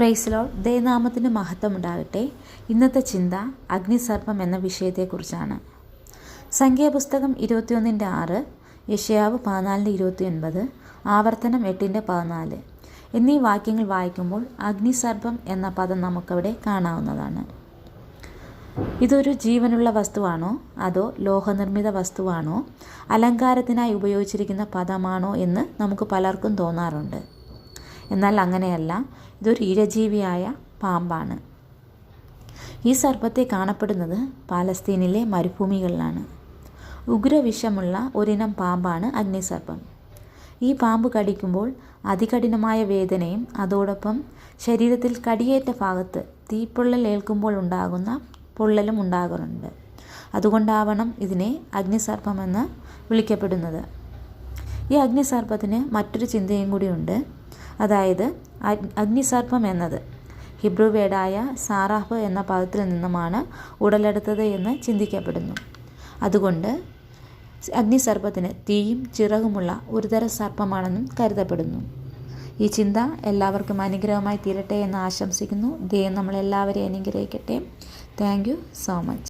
പ്രൈസ്ലോ ദയനാമത്തിന് മഹത്വം ഉണ്ടാകട്ടെ ഇന്നത്തെ ചിന്ത അഗ്നിസർപ്പം എന്ന വിഷയത്തെക്കുറിച്ചാണ്. സംഖ്യാപുസ്തകം ഇരുപത്തിയൊന്നിന്റെ ആറ് യഷയാവ് പതിനാലിന്റെ ഇരുപത്തിയൊൻപത് ആവർത്തനം എട്ടിന്റെ പതിനാല് എന്നീ വാക്യങ്ങൾ വായിക്കുമ്പോൾ അഗ്നിസർപ്പം എന്ന പദം നമുക്കവിടെ കാണാവുന്നതാണ്. ഇതൊരു ജീവനുള്ള വസ്തുവാണോ? അതോ ലോഹനിർമ്മിത വസ്തുവാണോ? അലങ്കാരത്തിനായി ഉപയോഗിച്ചിരിക്കുന്ന പദമാണോ എന്ന് നമുക്ക് പലർക്കും തോന്നാറുണ്ട്. എന്നാൽ അങ്ങനെയല്ല. ഇതൊരു ഇഴജീവിയായ പാമ്പാണ്. ഈ സർപ്പത്തെ കാണപ്പെടുന്നത് പാലസ്തീനിലെ മരുഭൂമികളിലാണ്. ഉഗ്രവിഷമുള്ള ഒരിനം പാമ്പാണ് അഗ്നിസർപ്പം. ഈ പാമ്പ് കടിക്കുമ്പോൾ അതികഠിനമായ വേദനയും അതോടൊപ്പം ശരീരത്തിൽ കടിയേറ്റ ഭാഗത്ത് തീപ്പൊള്ളൽ ഏൽക്കുമ്പോൾ ഉണ്ടാകുന്ന പൊള്ളലും ഉണ്ടാകാറുണ്ട്. അതുകൊണ്ടാവണം ഇതിനെ അഗ്നിസർപ്പമെന്ന് വിളിക്കപ്പെടുന്നത്. ഈ അഗ്നിസർപ്പത്തിന് മറ്റൊരു ചിന്തയും കൂടിയുണ്ട്. അതായത് അഗ്നിസർപ്പം എന്നത്. ഹിബ്രു സാറാഹ് എന്ന പദത്തിൽ നിന്നുമാണ് ഉടലെടുത്തത് എന്ന് ചിന്തിക്കപ്പെടുന്നു. അതുകൊണ്ട് അഗ്നിസർപ്പത്തിന് തീയും ചിറകുമുള്ള ഒരുതരം സർപ്പമാണെന്നും കരുതപ്പെടുന്നു. ഈ ചിന്ത എല്ലാവർക്കും അനുഗ്രഹമായി തീരട്ടെ എന്ന് ആശംസിക്കുന്നു. ദൈവം നമ്മളെല്ലാവരെയും അനുഗ്രഹിക്കട്ടെ. Thank so much.